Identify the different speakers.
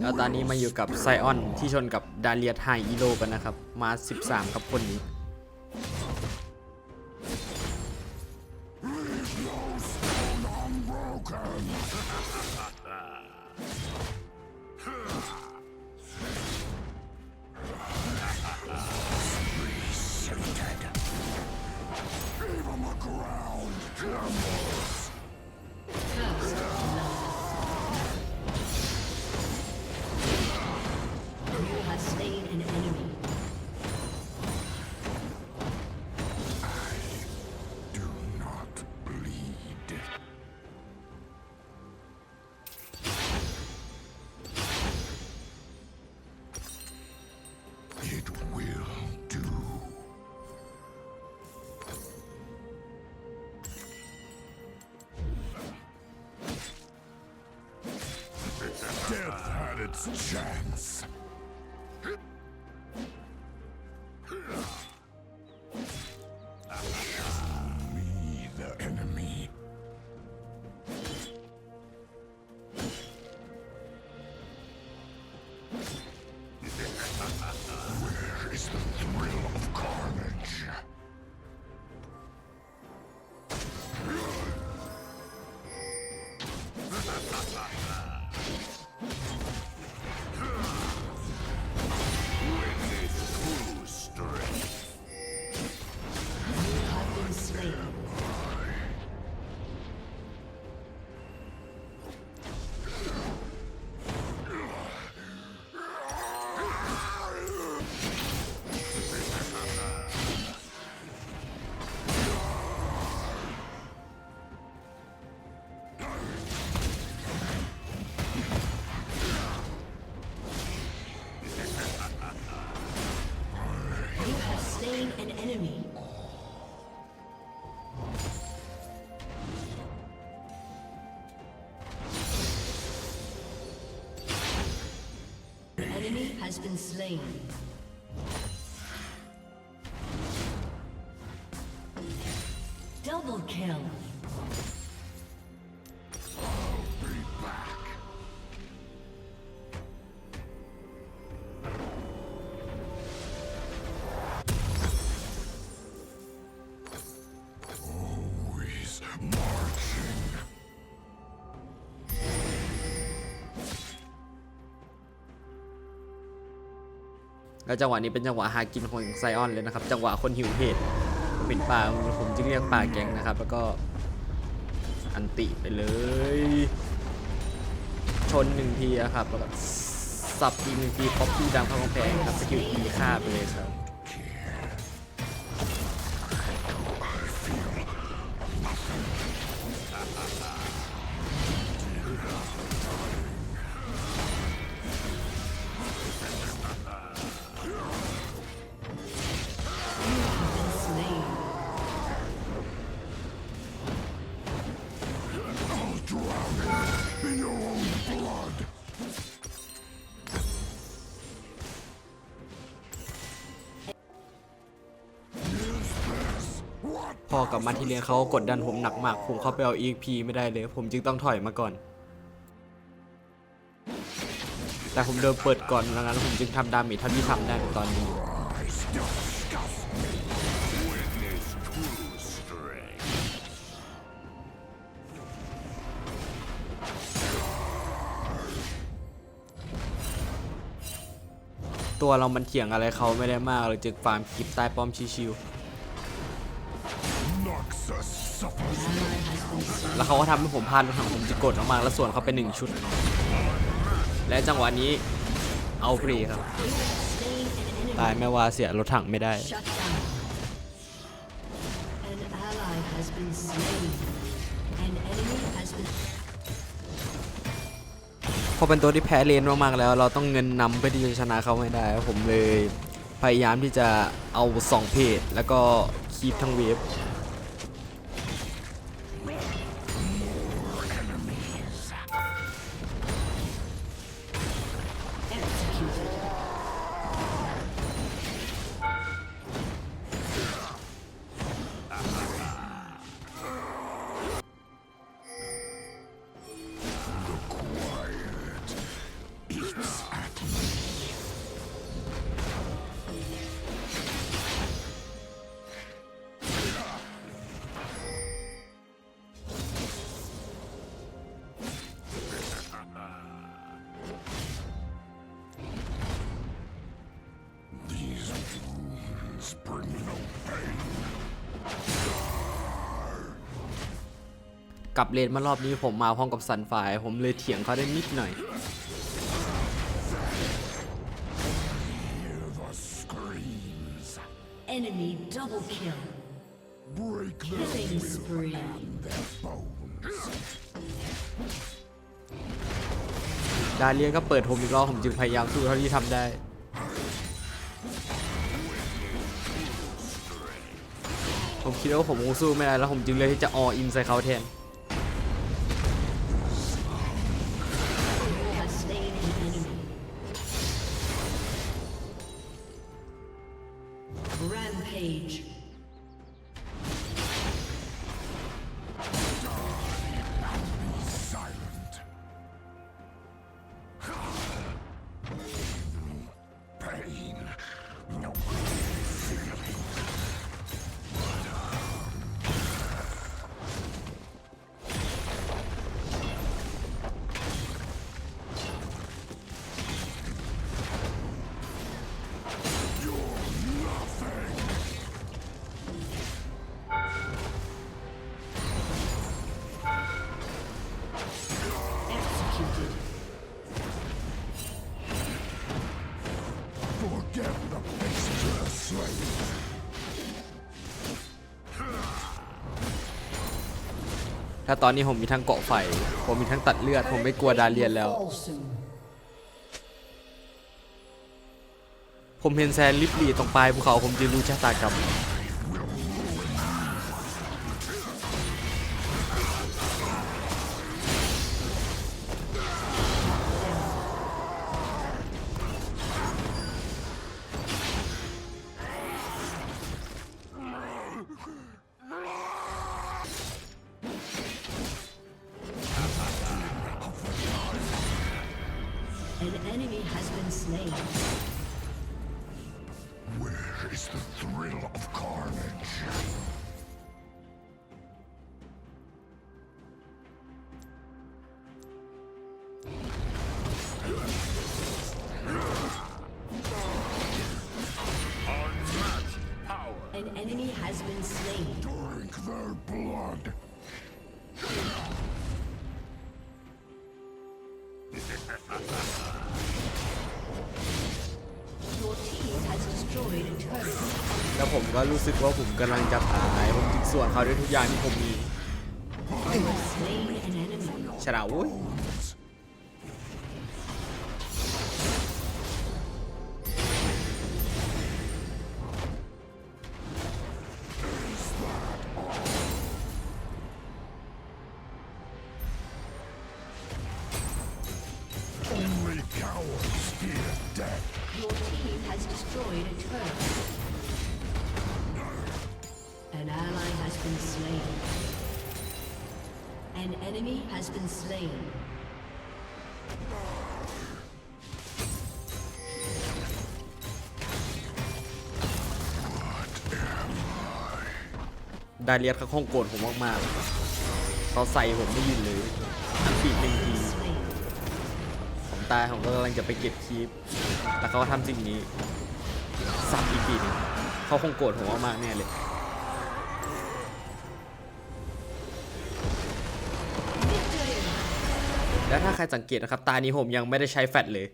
Speaker 1: แล้วตอนนี้มาอยู่กับไซออนที่ชนกับดาเลียไฮอีโลกันนะครับ มา 13 ครับคนนี้
Speaker 2: chance.
Speaker 3: Slain an enemy. Enemy has been slain. Double kill.
Speaker 1: แล้วจังหวะนี้เป็นจังหวะหากินของไซออนเลยนะครับ จังหวะคนหิวเหตุเป็นป่าผมจึงเรียกป่าแก๊งนะครับ แล้วก็อันติไปเลย ชนหนึ่งทีนะครับแล้วก็สับอีกหนึ่งทีป๊อปปี้ดังเข้ากำแพงครับสกิลอีฆ่าไปเลยครับ พอกลับมาที่เรียนเขาก็กดดันผมหนักมาก ผมเข้าไปเอา EXP ไม่ได้เลย ผมจึงต้องถอยมาก่อน แต่ผมเดินเปิดก่อนแล้วงั้นผมจึงทำดาเมจเท่าที่ทำได้ในตอนนี้ตัวเรามันเถียงอะไรเขาไม่ได้มากเลยจึงฟาร์มคลิปใต้ป้อมชิว แล้วเขาก็ทำให้ผมพลาดรถถังผมจะกดออกมาแล้วส่วนเขาไปหนึ่งชุด และจังหวะนี้เอาฟรีครับ ตายไม่ว่าเสียรถถังไม่ได้ พอเป็นตัวที่แพ้เลนมากๆแล้ว เราต้องเงินนำเพื่อที่จะชนะเขาให้ได้ ผมเลยพยายามที่จะเอาสองเพจแล้วก็คีบทั้งเวฟ
Speaker 2: Jesus.
Speaker 1: กลับเลนมารอบนี้ผมมาพร้อมกับซันไฟร์ผมเลยเถียงเขาได้นิดหน่อย
Speaker 2: Hear the screams.
Speaker 3: Enemy double kill.
Speaker 2: Break their
Speaker 3: Killing
Speaker 2: will
Speaker 3: spree.
Speaker 2: and their bones.
Speaker 1: ดาเลียนก็เปิดผมอีกรอบผมจึงพยายามสู้เท่าที่ทำได้ผมคิดว่าผมคงสู้ไม่ได้แล้วผมจึงเลือกที่จะออินใส่เขาแทน
Speaker 2: limite.
Speaker 1: ถ้าตอนนี้ผมมีทั้งเกาะไฟ ผมมีทั้งตัดเลือด ผมไม่กลัวดาเรียนแล้ว ผมเห็นแซนลิบลีตรงปลายภูเขาผมจึงรู้ชะตากรรม
Speaker 3: An enemy has been slain.
Speaker 2: Where is the thrill of carnage?
Speaker 4: 'Unmatched power.
Speaker 3: An enemy has been slain.
Speaker 2: Drink their blood.
Speaker 1: แล้วผมก็รู้สึกว่าผมกำลังจะตายผมจึงส่วนเขาด้วยทุกอย่างที่ผมมี
Speaker 3: You have slain an enemy.
Speaker 1: ชนะอุ้ย
Speaker 2: Only cowards fear death.
Speaker 3: Your team has destroyed a turret. Been slain. An enemy has been slain.
Speaker 1: ไดาเลียสเขาคงโกรธผมมากๆเขาใส่ผมไม่ยุดเลยอันปีกหนึ่งที
Speaker 3: Slain.
Speaker 1: ผมตายผมก็กำลังจะไปเก็บคีปแต่เขาทำสิ่งนี้ซ้ำอีกทีหนึงเขาคงโกรธผมมากๆแน่เลย แล้วถ้าใครสังเกตนะครับตานี้ผมยังไม่ได้ใช้แฟลชเลย